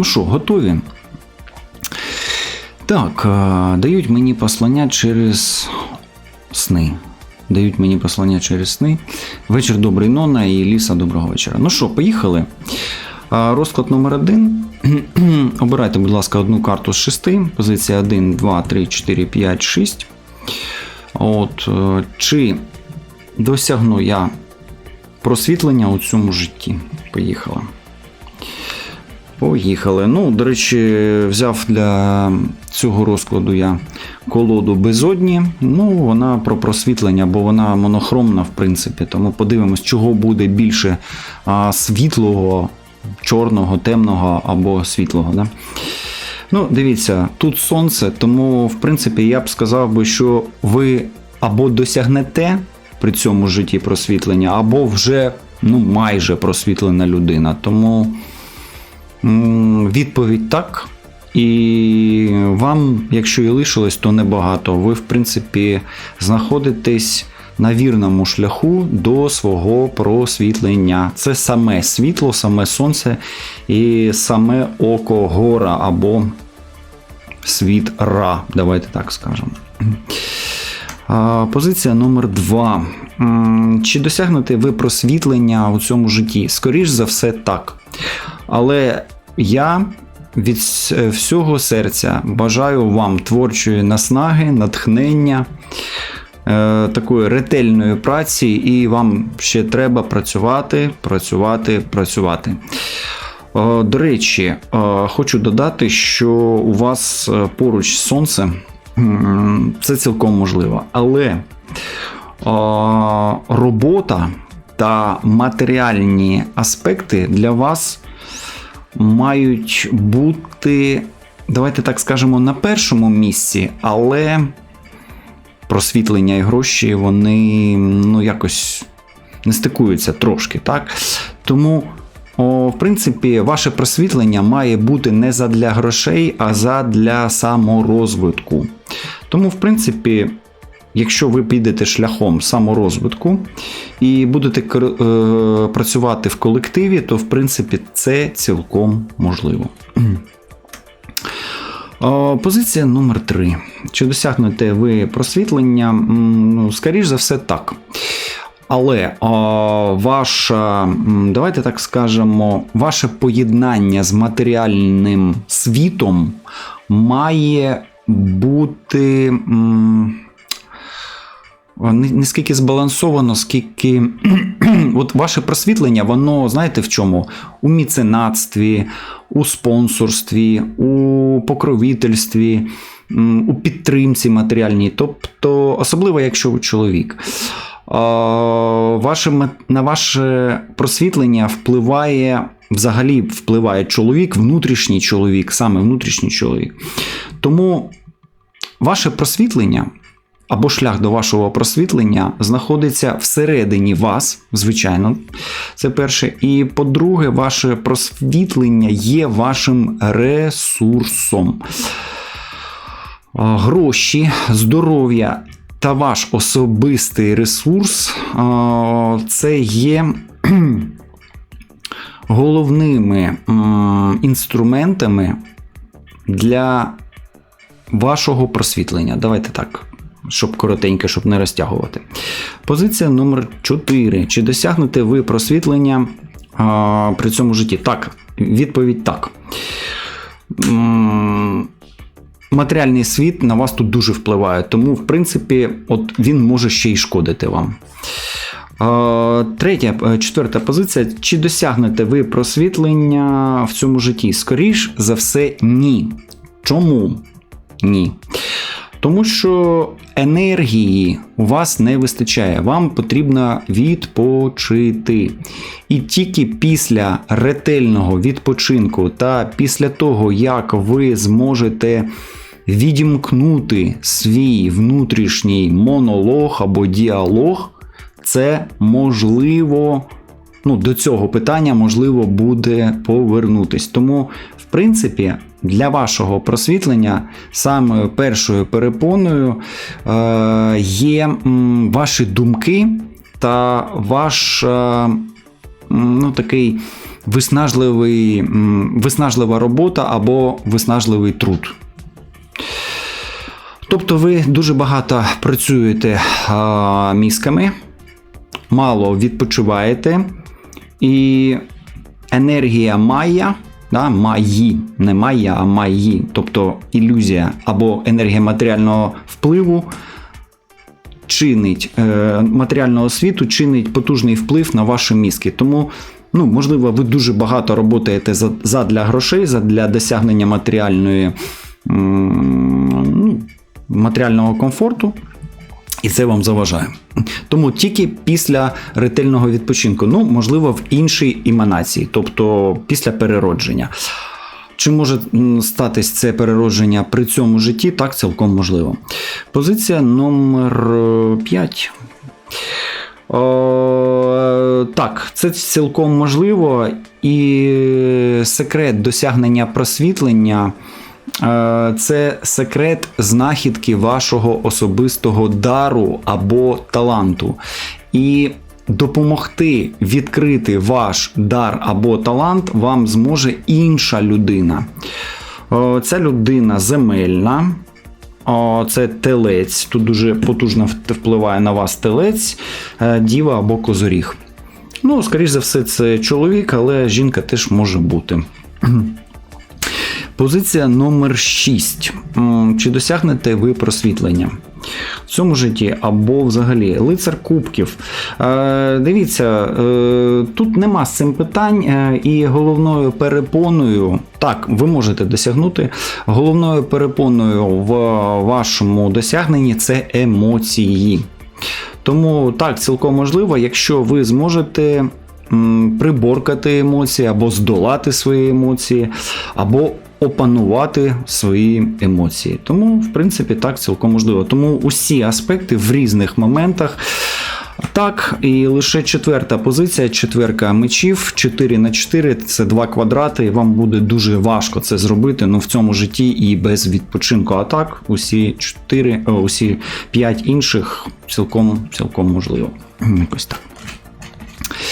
Ну що, готові? Так, е, дають мені послання через сни. Дають мені послання через сни. Вечір добрий Нона і Ліса доброго вечора. Ну що, поїхали. Розклад номер один. Обирайте, будь ласка, одну карту з шести. Позиція 1, 2, 3, 4, 5, 6. От, е, чи досягну я просвітлення у цьому житті? Поїхали. Поїхали. Ну, до речі, взяв для цього розкладу я колоду безодні. Ну, вона про просвітлення, бо вона монохромна, в принципі. Тому подивимось, чого буде більше а, світлого, чорного, темного або світлого. Да? Ну, дивіться, тут сонце, тому, в принципі, я б сказав би, що ви або досягнете при цьому житті просвітлення, або вже ну, майже просвітлена людина. Тому. Відповідь так. І вам, якщо і лишилось, то небагато. Ви, в принципі, знаходитесь на вірному шляху до свого просвітлення. Це саме світло, саме сонце і саме око гора або світ Ра. Давайте так скажемо. Позиція номер 2. Чи досягнете ви просвітлення у цьому житті? Скоріш за все, так. Але я від всього серця бажаю вам творчої наснаги, натхнення, е, такої ретельної праці, і вам ще треба працювати, працювати, працювати. Е, До речі, е, хочу додати, що у вас е, поруч сонце це цілком можливо. Але е, робота та матеріальні аспекти для вас мають бути, давайте так скажемо, на першому місці, але просвітлення і гроші вони ну, якось не стикуються трошки, так? Тому, о, в принципі, ваше просвітлення має бути не задля грошей, а задля саморозвитку. Тому, в принципі, якщо ви підете шляхом саморозвитку і будете е, працювати в колективі, то в принципі це цілком можливо. Позиція номер 3. Чи досягнете ви просвітлення? Ну, скоріш за все, так. Але ваша, давайте так скажемо, ваше поєднання з матеріальним світом має бути. Не скільки збалансовано, скільки от ваше просвітлення, воно знаєте в чому? У міценатстві, у спонсорстві, у покровительстві, у підтримці матеріальній, тобто, особливо якщо ви чоловік. Ваше, на ваше просвітлення впливає, взагалі впливає чоловік, внутрішній чоловік, саме внутрішній чоловік. Тому ваше просвітлення або шлях до вашого просвітлення знаходиться всередині вас, звичайно, це перше. І по-друге, ваше просвітлення є вашим ресурсом. Гроші, здоров'я та ваш особистий ресурс це є головними інструментами для вашого просвітлення. Давайте так, щоб коротенько, щоб не розтягувати. Позиція номер 4. Чи досягнете ви просвітлення а, при цьому житті? Так, відповідь так. Матеріальний світ на вас тут дуже впливає, тому, в принципі, от він може ще й шкодити вам. Третя, е, четверта позиція. Чи досягнете ви просвітлення в цьому житті? Скоріш за все, ні. Чому ні? Тому що енергії у вас не вистачає, вам потрібно відпочити. І тільки після ретельного відпочинку та після того, як ви зможете відімкнути свій внутрішній монолог або діалог, це можливо. Ну, до цього питання можливо буде повернутись. Тому, принципі, для вашого просвітлення самою першою перепоною е, є ваші думки та ваш е, ну, такий виснажливий, виснажлива робота або виснажливий труд. Тобто ви дуже багато працюєте а, мізками, мало відпочиваєте, і енергія майя, да, маї, не майя, а маї, тобто ілюзія або енергія матеріального впливу чинить е, матеріального світу, чинить потужний вплив на ваші мізки. Тому, ну, можливо, ви дуже багато роботаєте задля грошей, задля досягнення матеріальної, ну, матеріального комфорту. І це вам заважає. Тому тільки після ретельного відпочинку, ну, можливо, в іншій іманації, тобто після переродження. Чи може статись це переродження при цьому житті? Так, цілком можливо. Позиція номер 5. О, так, це цілком можливо, і секрет досягнення просвітлення е, це секрет знахідки вашого особистого дару або таланту. І допомогти відкрити ваш дар або талант вам зможе інша людина. О, Ця людина земельна. Це телець. Тут дуже потужно впливає на вас телець, е, діва або козоріг. Ну, скоріш за все, це чоловік, але жінка теж може бути. Позиція номер 6. Чи досягнете ви просвітлення? В цьому житті або взагалі лицар кубків. Е, дивіться, е, тут нема з цим питань, е, і головною перепоною, так, ви можете досягнути. Головною перепоною в вашому досягненні це емоції. Тому так, цілком можливо, якщо ви зможете приборкати емоції, або здолати свої емоції, або опанувати свої емоції. Тому, в принципі, так цілком можливо. Тому усі аспекти в різних моментах. Так, і лише четверта позиція, четверка мечів, 4 на 4 це два квадрати, і вам буде дуже важко це зробити ну, в цьому житті і без відпочинку. А так, усі 4, о, усі 5 інших цілком, цілком можливо. Якось так.